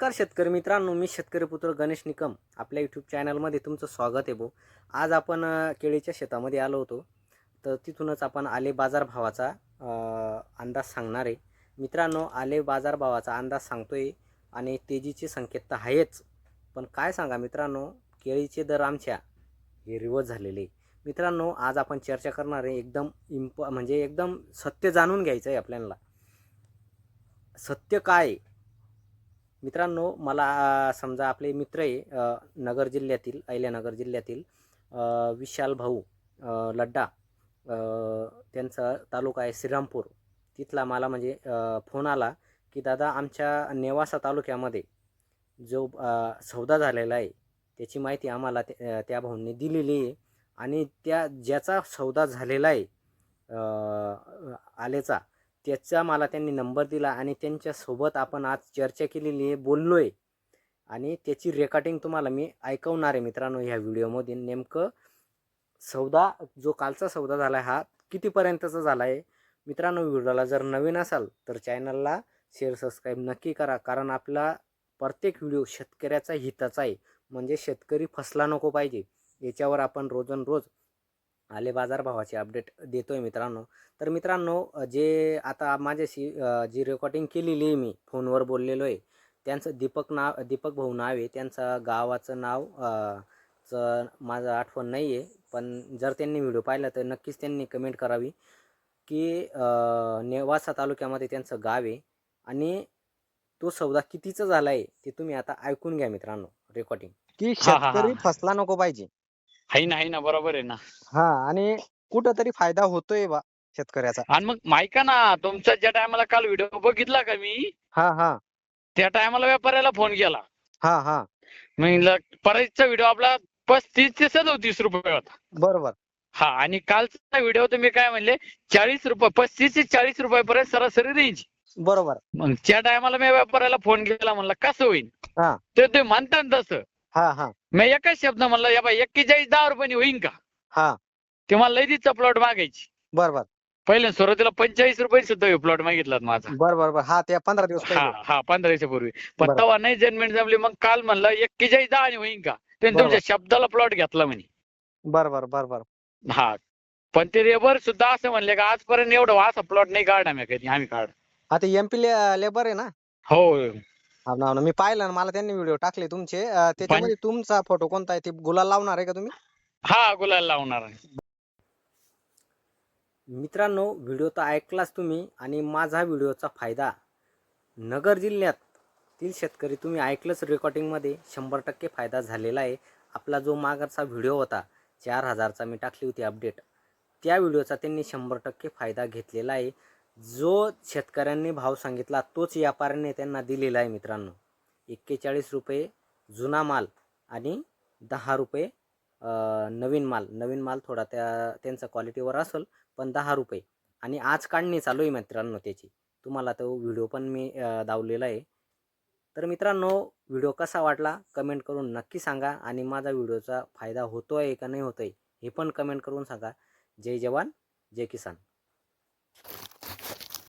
नमस्कार शेतकरी मित्रांनो मी शेतकरी पुत्र गणेश निकम. आपल्या यूट्यूब चॅनलमध्ये तुमचं स्वागत आहे भाऊ. आज आपण केळीच्या शेतामध्ये आलो होतो. तर तिथूनच आपण आले बाजारभावाचा अंदाज सांगणार आहे. मित्रांनो आले बाजारभावाचा अंदाज सांगतोय आणि तेजीचे संकेत तर आहेच. पण काय सांगा मित्रांनो केळीचे दर आमच्या हे रिवर्स झालेले आहे. मित्रांनो आज आपण चर्चा करणार आहे एकदम इम्प म्हणजे एकदम सत्य जाणून घ्यायचं आहे आपल्याला. सत्य काय मित्रांनो मला समजा आपले मित्र आहे नगर जिल्ह्यातील अहिल्यानगर जिल्ह्यातील विशाल भाऊ लड्डा त्यांचा तालुका आहे श्रीरामपूर. तिथला मला म्हणजे फोन आला की दादा आमच्या नेवासा तालुक्यामध्ये जो सौदा झालेला आहे त्याची माहिती आम्हाला त्या भाऊंनी दिलेली आहे आणि त्या ज्याचा सौदा झालेला आहे आलेचा त्याचा मला त्यांनी नंबर दिला आणि त्यांच्यासोबत आपण आज चर्चा केलेली आहे बोललो आहे आणि त्याची रेकॉर्डिंग तुम्हाला मी ऐकवणार आहे मित्रांनो ह्या व्हिडिओमध्ये. नेमकं सौदा जो कालचा सौदा झाला आहे हा कितीपर्यंतचा झाला आहे मित्रांनो व्हिडिओला जर नवीन असाल तर चॅनलला शेअर सबस्क्राईब नक्की करा. कारण आपला प्रत्येक व्हिडिओ शेतकऱ्याचा हिताचा आहे. म्हणजे शेतकरी फसला नको पाहिजे. याच्यावर आपण रोजन आले बाजारभावाचे अपडेट देतो आहे मित्रांनो. तर मित्रांनो जे आता माझ्याशी जी रेकॉर्डिंग केलेली आहे मी फोनवर बोललेलो आहे त्यांचं दीपक नाव दीपक भाऊ नाव आहे. त्यांचं गावाचं नाव चं माझं आठवण नाही आहे पण जर त्यांनी व्हिडिओ पाहिला तर नक्कीच त्यांनी कमेंट करावी की नेवासा तालुक्यामध्ये त्यांचं गाव आहे आणि तो सौदा कितीचा झाला आहे ते तुम्ही आता ऐकून घ्या मित्रांनो रेकॉर्डिंग की हा, हा, हा. शेतकरी फसला नको पाहिजे. आहे ना आहे ना बरोबर आहे ना. हा आणि कुठंतरी फायदा होतोय बा शेतकऱ्याचा. आणि मग ऐका ना तुमचा ज्या टायमाला काल व्हिडिओ बघितला का मी? हा हा. त्या टायमाला व्यापाऱ्याला फोन केला. हा हा. म्हणलं परतचा व्हिडिओ आपला पस्तीस ते सदोतीस रुपये होता. बरोबर. हा आणि कालचा व्हिडिओ तुम्ही काय म्हणले चाळीस रुपये पस्तीस ते चाळीस रुपयापर्यंत सरासरी रेंज. बरोबर. मग त्या टायमाला मी व्यापाऱ्याला फोन केला म्हणलं कसं होईल हा. ते ते म्हणतात तसं. हा हा. मी एकच शब्द म्हणलं या बाई एक्केचाळीस दहा रुपयाने होईन का? हा. ते मला लईदीचा प्लॉट मागायची. बरोबर पहिले सुरुवातीला पंचेचाळीस रुपये सुद्धा प्लॉट मागितला माझा. बर बर बर. हा त्या पंधरा दिवस हा पहिले. हा पंधरा दिवसापूर्वी. पण बरं. तेव्हा नाही जजमेंट जमली मग काल म्हणलं एक्केचाळीस दहा आणि होईन का? त्यांनी. तुमच्या शब्दाला प्लॉट घेतला म्हणे. बर बर बर बर. हा. पण ते रेबर सुद्धा असं म्हणले का आजपर्यंत एवढं असा प्लॉट नाही काढ आम्ही कधी आम्ही काढ. आता एमपी लेबर आहे ना? हो. हा ना, हा ना. मी पाहिलं ना मला त्यांनी व्हिडिओ टाकले तुमचे. अं, त्याच्यामध्ये तुमचा फोटो कोणता आहे? ते गुलाल लावणार आहे का तुम्ही? हा गुलाल लावणार आहे. मित्रांनो व्हिडिओ तर ऐकलाच तुम्ही आणि माझा व्हिडिओचा फायदा. नगर जिल्ह्यातील शेतकरी तुम्ही ऐकलंच रेकॉर्डिंगमध्ये शंभर टक्के फायदा झालेला आहे. आपला जो मागचा व्हिडिओ होता चार हजारचा मी टाकली होती अपडेट त्या व्हिडिओचा त्यांनी शंभर टक्के फायदा घेतलेला आहे. जो शेतकऱ्यांनी भाव सांगितला तोच व्यापाऱ्याने त्यांना दिलेला आहे मित्रांनो. एक्केचाळीस रुपये जुना माल आणि दहा रुपये नवीन माल. नवीन माल थोडा त्या त्यांचा क्वालिटीवर असेल पण दहा रुपये. आणि आज काढणी चालू आहे मित्रांनो त्याची. तुम्हाला तो व्हिडिओ पण मी दावलेला आहे. तर मित्रांनो व्हिडिओ कसा वाटला कमेंट करून नक्की सांगा आणि माझा व्हिडिओचा फायदा होतो आहे का नाही होतो आहे हे पण कमेंट करून सांगा. जय जवान जय किसान.